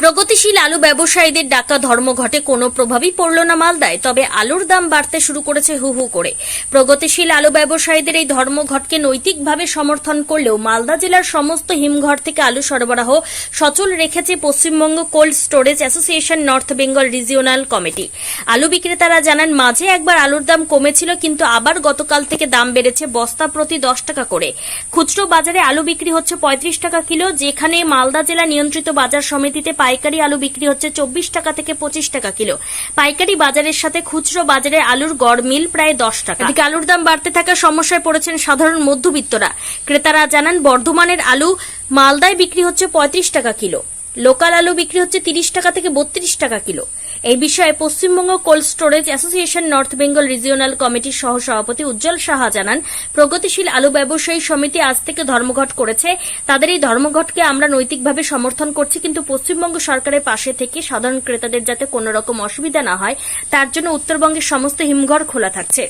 প্রগতিশীল আলু ব্যবসায়ীদের ডাকা ধর্মঘটে কোনো প্রভাবই পড়ল না মালদায়, তবে আলুর দাম বাড়তে শুরু করেছে হু হু করে। প্রগতিশীল আলু ব্যবসায়ীদের এই ধর্মঘটকে নৈতিকভাবে সমর্থন করলেও মালদা জেলার সমস্ত হিমঘর থেকে আলু সরবরাহ সচল রেখেছে Paschimbanga cold storage association, north Bengal regional committee. আলু বিক্রেতারা জানান, মাঝে একবার আলুর দাম কমেছিল কিন্তু আবার গতকাল থেকে দাম বেড়েছে বস্তা প্রতি দশ টাকা করে। খুচরো বাজারে আলু বিক্রি হচ্ছে পঁয়ত্রিশ টাকা কিলো, যেখানে মালদা জেলা নিয়ন্ত্রিত বাজার সমিতিতে পাইকারি আলু বিক্রি হচ্ছে চব্বিশ টাকা থেকে পঁচিশ টাকা কিলো। পাইকারি বাজারের সাথে খুচরো বাজারে আলুর গড় মিল প্রায় দশ টাকা। এদিকে আলুর দাম বাড়তে থাকা সমস্যায় পড়েছেন সাধারণ মধ্যবিত্তরা। ক্রেতারা জানান, বর্ধমানের আলু মালদায় বিক্রি হচ্ছে পঁয়ত্রিশ টাকা কিলো। লোকাল আলু বিক্রি হচ্ছে তিরিশ টাকা থেকে বত্রিশ টাকা কিলো। এই বিষয়ে Paschimbanga cold storage association north Bengal regional কমিটির সহ সভাপতি উজ্জ্বল সাহা জানান প্রগতিশীল আলু ব্যবসায়ী সমিতি আজ থেকে ধর্মঘট করেছে। তাদের এই ধর্মঘটকে আমরা নৈতিকভাবে সমর্থন করছি কিন্তু পশ্চিমবঙ্গ সরকারের পাশে থেকে সাধারণ ক্রেতাদের যাতে কোনো রকম অসুবিধা না হয় তার জন্য উত্তরবঙ্গের সমস্ত হিমঘর খোলা থাকছে।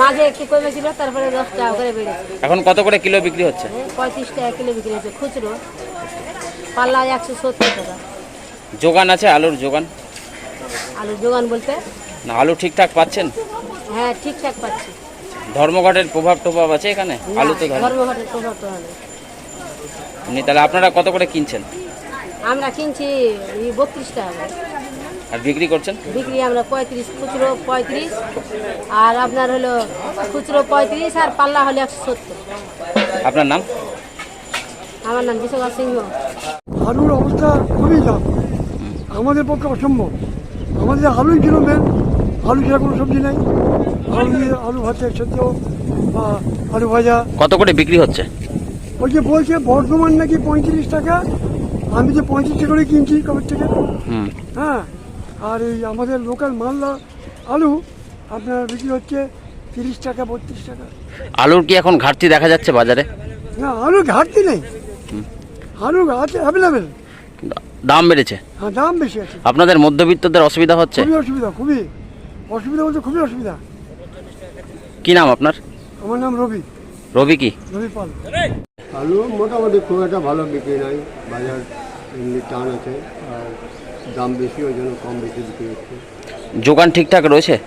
মাঝে একটু কমেছিল তারপরে দশ টাকা করে বেড়েছে। এখন কত করে কিলো বিক্রি হচ্ছে? পঁয়ত্রিশ টাকা কিলো বিক্রি হচ্ছে খুচরো। পাল্লা একশো সত্তর টাকা। যোগান আছে আলুর যোগান? আলুর যোগান বলতে? না আলু ঠিকঠাক পাচ্ছেন? হ্যাঁ ঠিকঠাক পাচ্ছি। ধর্মঘটের প্রভাব টোভাব আছে এখানে? আলু তো ধর্মঘটের প্রভাব তো হবে। এমনি তাহলে আপনারা কত করে কিনছেন? আমরা কিনছি এই বত্রিশ টাকা আর বিক্রি করছেন? বিক্রি আমরা পঁয়ত্রিশ খুচরো পঁয়ত্রিশ আর আপনার হলো খুচরো পঁয়ত্রিশ আর পাল্লা হলো একশো সত্তর। আপনার নাম? আমার নাম বিশ্বকাপ সিংহ। আলুর অবস্থা খুবই খারাপ। আমাদের পক্ষে অসম্ভব। আমাদের আলুই ছিল মেন আলু ছাড়া কোনো সবজি নাই। আলু দিয়ে আলু ভাতে সেদ্ধ বা আলু ভাজা। কত করে বিক্রি হচ্ছে? ওই যে বলছে বর্ধমান নাকি পঁয়ত্রিশ টাকা। আমি যে পঁয়ত্রিশ টাকা করে কিনছি কবে থেকে। হ্যাঁ আর এই আমাদের লোকাল মালদা আলু আপনার বিক্রি হচ্ছে তিরিশ টাকা বত্রিশ টাকা। আলুর কি এখন ঘাটতি দেখা যাচ্ছে বাজারে? না আলু ঘাটতি নেই। আলু আছে অ্যাভেলেবেল দাম বেড়েছে? হ্যাঁ দাম বেশি আছে। আপনাদের মধ্যবিত্তদের অসুবিধা হচ্ছে? খুবই অসুবিধা খুবই। অসুবিধা বলতে খুবই অসুবিধা। কি নাম আপনার? আমার নাম রবি। রবি কি? রবি পাল। আলু মোটামুটি খুব একটা ভালো বিক্রি নাই। বাজার এমনি টান আছে আর দাম বেশি ওই জন্য কম বেশি বিক্রি হচ্ছে। যোগান ঠিকঠাক রয়েছে?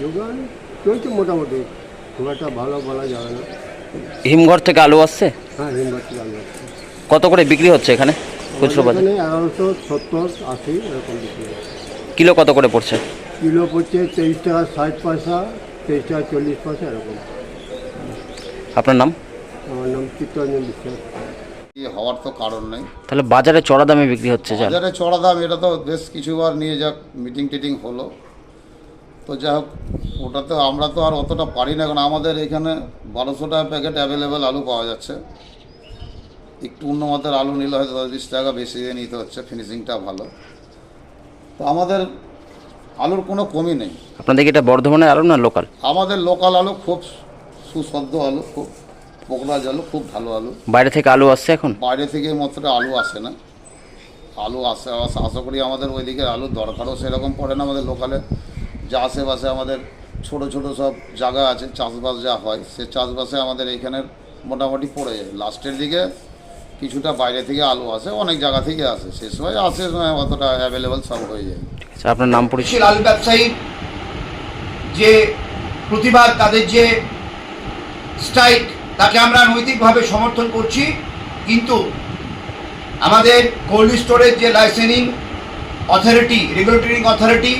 যোগান চলছে মোটামুটি। খুব একটা ভালো বলা যাবে না। হিমঘর থেকে আলু আসছে? হ্যাঁ হিমঘর থেকে আলু আসছে। কত করে বিক্রি হচ্ছে এখানে? খুচরো বাজার? এগারোশো সত্তর আশি এরকম বিক্রি কিলো কত করে পড়ছে? কিলো পড়ছে তেইশ টাকা ষাট পয়সা তেইশ টাকা চল্লিশ পয়সা এরকম। আপনার নাম? আমার নাম চিত্তরঞ্জন বিশ্বাস। হওয়ার তো কারণ নেই। তাহলে বাজারে চড়া দামে বিক্রি হচ্ছে বাজারে চড়া দাম এটা তো বেশ কিছুবার নিয়ে যাক মিটিং টিটিং হলো। তো যাই হোক ওটা তো আমরা তো আর অতটা পারি না কারণ আমাদের এখানে বারোশো টাকা প্যাকেট অ্যাভেলেবেল আলু পাওয়া যাচ্ছে। একটু উন্নমাতের আলু নিলে হয়তো দশ বিশ টাকা বেশি দিয়ে নিতে হচ্ছে ফিনিশিংটা ভালো। তো আমাদের আলুর কোনো কমই নেই। আপনাদের কি এটা বর্ধমানের আলু না লোকাল? আমাদের লোকাল আলু খুব সুসদ্য আলু খুব পোকরাজ আলু খুব ভালো আলু। বাইরে থেকে আলু আসছে এখন? বাইরে থেকে মাত্র আলু আসে না। আলু আসে আস- আশা করি আমাদের ওইদিকে আলুর দরকারও সেরকম পড়ে না। আমাদের লোকালে যা আশেপাশে আমাদের ছোট ছোট সব জায়গা আছে চাষবাস যা হয় সে চাষবাসে আমাদের এইখানে মোটামুটি পড়ে যায়। লাস্টের দিকে কিছুটা বাইরে থেকে আলু আসে অনেক জায়গা থেকে আসে। সে সময় আসে সময় অতটা অ্যাভেলেবল সব হয়ে যায়। আচ্ছা, আপনার নাম পরিচয়? আলু ব্যবসায়ী যে প্রতিবাদ তাদের যে স্ট্রাইক তাকে আমরা নৈতিকভাবে সমর্থন করছি কিন্তু আমাদের কোল্ড স্টোরেজ যে লাইসেন্সিং অথরিটি রেগুলেটরিং অথরিটি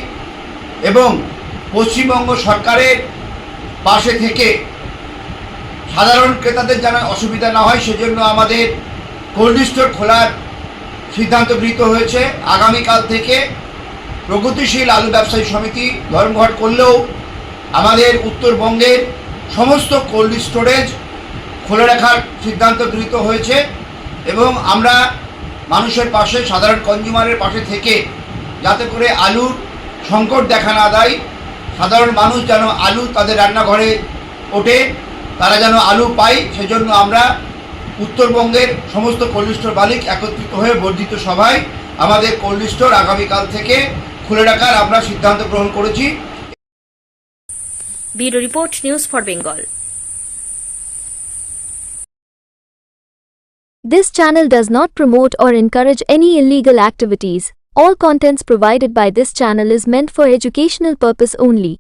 এবং পশ্চিমবঙ্গ সরকারের পাশে থেকে সাধারণ ক্রেতাদের যেন অসুবিধা না হয় সেজন্য আমাদের কোল্ড স্টোর খোলার সিদ্ধান্ত গৃহীত হয়েছে। আগামীকাল থেকে প্রগতিশীল আলু ব্যবসায়ী সমিতি ধর্মঘট করলেও আমাদের উত্তরবঙ্গের সমস্ত কোল্ড স্টোরেজ খুলে রাখার সিদ্ধান্ত গৃহীত হয়েছে এবং আমরা মানুষের পাশে, সাধারণ কনজিউমারের পাশে থেকে যাতে করে আলুর সংকট দেখা না দেয়, সাধারণ মানুষ যেন আলু তাদের রান্নাঘরে ওঠে, তারা যেন আলু পায়, সেজন্য আমরা উত্তরবঙ্গের সমস্ত কোল্ড স্টোর মালিক একত্রিত হয়ে বর্ধিত সভায় আমাদের কোল্ড স্টোর আগামীকাল থেকে খুলে রাখার আমরা সিদ্ধান্ত গ্রহণ করেছি bureau report news for Bengal This channel does not promote or encourage any illegal activities. All contents provided by this channel is meant for educational purpose only.